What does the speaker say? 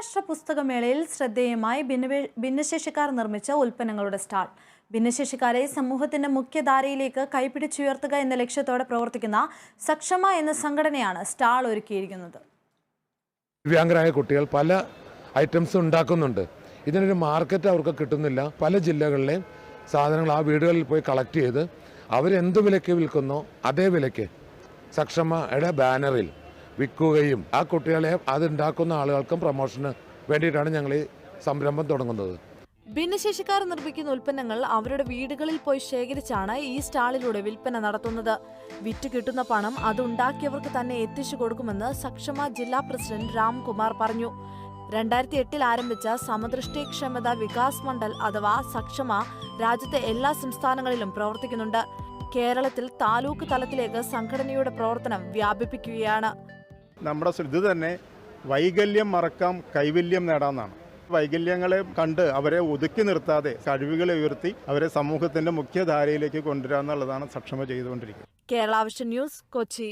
അന്താരാഷ്ട്ര പുസ്തകമേളയിൽ ശ്രദ്ധേയമായി ഭിന്നശേഷിക്കാർ നിർമ്മിച്ച ഉൽപ്പന്നങ്ങളുടെ സ്റ്റാൾ. ഭിന്നശേഷിക്കാരെ സമൂഹത്തിന്റെ മുഖ്യധാരയിലേക്ക് കൈപിടിച്ചുയർത്തുക എന്ന ലക്ഷ്യത്തോടെ പ്രവർത്തിക്കുന്ന സക്ഷമ എന്ന സംഘടനയാണ് സ്റ്റാൾ ഒരുക്കിയിരിക്കുന്നത്. ദിവ്യാംഗരായ കുട്ടികൾ പല ഐറ്റംസ് ഉണ്ടാക്കുന്നുണ്ട്. ഇതിനൊരു മാർക്കറ്റ് അവർക്ക് കിട്ടുന്നില്ല. പല ജില്ലകളിലെ സാധനങ്ങൾ ആ വീടുകളിൽ പോയി കളക്ട് ചെയ്ത് അവരെന്ത് വിലയ്ക്ക് വിൽക്കുന്നോ അതേ വിലയ്ക്ക് സക്ഷമയുടെ ബാനറിൽ വിൽക്കുകയും ആ കുട്ടികളെ അതുണ്ടാക്കുന്ന ആളുകൾക്കും പ്രൊമോഷന് വേണ്ടിയിട്ടാണ് ഞങ്ങൾ ഈ സംരംഭം തുടങ്ങുന്നത്. ഭിന്നശേഷിക്കാർ നിർമ്മിക്കുന്ന ഉൽപ്പന്നങ്ങൾ അവരുടെ വീടുകളിൽ പോയി ശേഖരിച്ചാണ് ഈ സ്റ്റാളിലൂടെ വിൽപ്പന നടത്തുന്നത്. വിറ്റ് കിട്ടുന്ന പണം അതുണ്ടാക്കിയവർക്ക് തന്നെ എത്തിച്ചു കൊടുക്കുമെന്ന് സക്ഷമ ജില്ലാ പ്രസിഡന്റ് രാംകുമാർ പറഞ്ഞു. രണ്ടായിരത്തി എട്ടിൽ ആരംഭിച്ച സമദൃഷ്ടി ക്ഷമത വികാസ് മണ്ഡൽ അഥവാ സക്ഷമ രാജ്യത്തെ എല്ലാ സംസ്ഥാനങ്ങളിലും പ്രവർത്തിക്കുന്നുണ്ട്. കേരളത്തിൽ താലൂക്ക് തലത്തിലേക്ക് സംഘടനയുടെ പ്രവർത്തനം വ്യാപിപ്പിക്കുകയാണ്. നമ്മുടെ ഇത് തന്നെ വൈകല്യം മറക്കാം കൈവല്യം നേടാമെന്നാണ് വൈകല്യങ്ങളെ കണ്ട് അവരെ ഒതുക്കി നിർത്താതെ കഴിവുകളെ ഉയർത്തി അവരെ സമൂഹത്തിന്റെ മുഖ്യധാരയിലേക്ക് കൊണ്ടുവരാന്നുള്ളതാണ് സക്ഷമ ചെയ്തുകൊണ്ടിരിക്കുന്നത്. കേരള ന്യൂസ് കൊച്ചി.